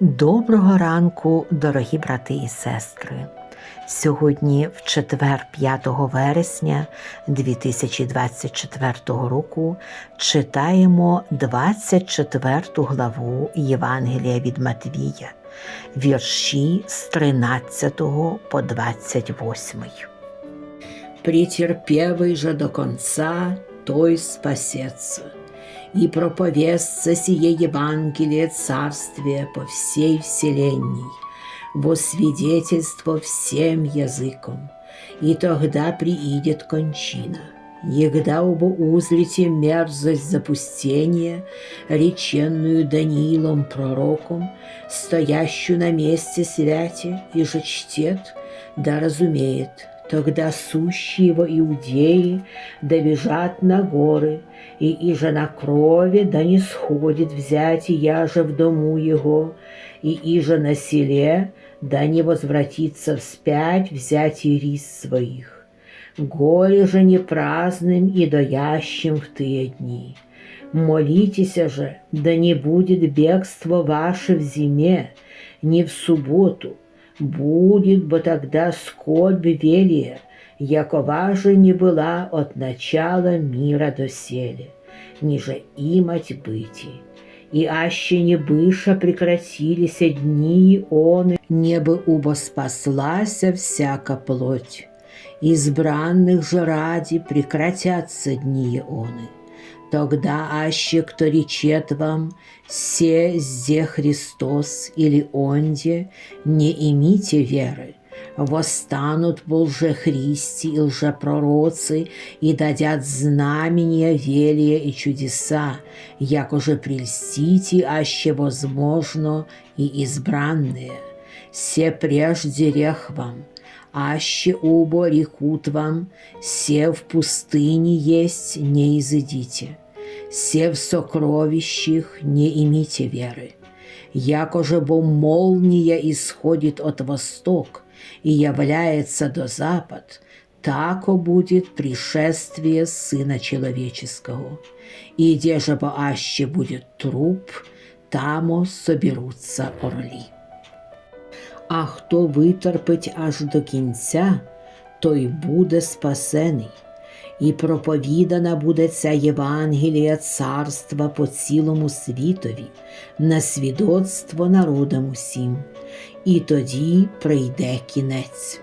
Доброго ранку, дорогі брати і сестри. Сьогодні, в четвер 5 вересня 2024 року, читаємо 24 главу Євангелія від Матвія, вірші з 13 по 28. претерпевый же до конца, той спасется. И проповестся сие Евангелие Царствия по всей вселенной, во свидетельство всем языкам, и тогда приидет кончина. Егда оба узрите мерзость запустения, реченную Даниилом пророком, стоящую на месте святи, и же чтет, да разумеет, Тогда сущие во Иудеи да бежат на горы, и иже на крови да не сходит взять я же в дому его, и иже на селе да не возвратится вспять взять и рис своих. Горе же не праздным и доящим в тые дни. Молитесь же, да не будет бегство ваше в зиме, не в субботу, Будет бы тогда скорбь велия, якова же не была от начала мира доселе, ниже имать быти. И аще не быша прекратились дни он, небо убо спаслася всяка плоть. Избранных же ради прекратятся дни ионы. Тогда аще кто речет вам, се зе Христос или онде, не имите веры. Восстанут лжехристи и лжепророцы, и дадят знамения, велия и чудеса, як уже прельстите, аще возможно, и избранные. Се прежде рех вам, аще убо рекут вам, се в пустыне есть, не изыдите се в сокровищах не имите веры. Якоже бо молния исходит от восток и является до запад, тако будет пришествие Сына Человеческого. И где же аще будет труп, тамо соберутся орли. А хто витерпить аж до кінця, той буде спасений і проповідана буде ця Євангелія царства по цілому світові, на свідоцтво народам усім, і тоді прийде кінець.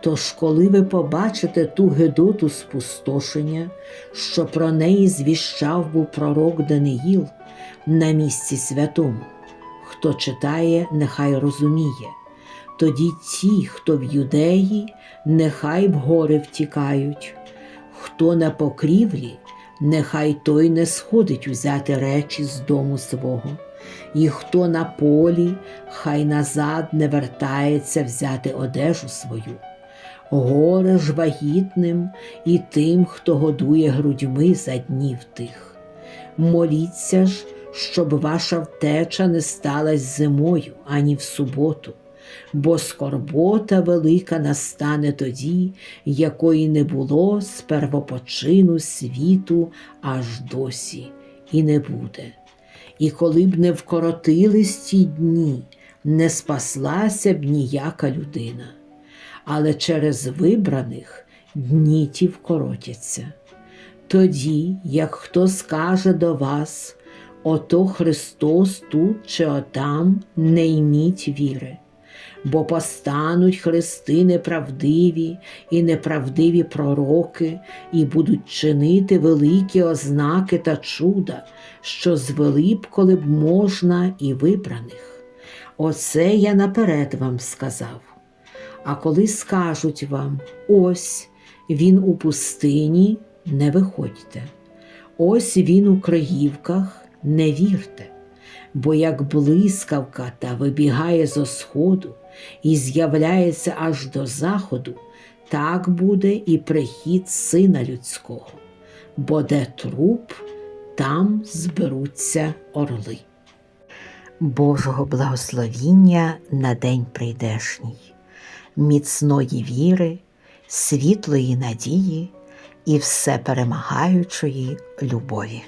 Тож, коли ви побачите ту гедоту спустошення, що про неї звіщав був пророк Даниїл на місці святому, хто читає, нехай розуміє. Тоді ті, хто в юдеї, нехай в гори втікають, Хто на покрівлі, нехай той не сходить взяти речі з дому свого, і хто на полі, хай назад не вертається взяти одежу свою. Горе ж вагітним і тим, хто годує грудьми за днів тих. Моліться ж, щоб ваша втеча не сталась зимою ані в суботу бо скорбота велика настане тоді, якої не було з первопочину світу аж досі, і не буде. І коли б не вкоротились ті дні, не спаслася б ніяка людина, але через вибраних дні ті вкоротяться. Тоді, як хто скаже до вас, ото Христос тут чи отам, не йміть віри бо постануть хрести неправдиві і неправдиві пророки, і будуть чинити великі ознаки та чуда, що звели б, коли б можна, і вибраних. Оце я наперед вам сказав. А коли скажуть вам ось він у пустині, не виходьте, ось він у краївках, не вірте, бо як блискавка та вибігає зо сходу і з'являється аж до заходу, так буде і прихід сина людського, бо де труп, там зберуться орли. Божого благословіння на день прийдешній, міцної віри, світлої надії і все перемагаючої любові.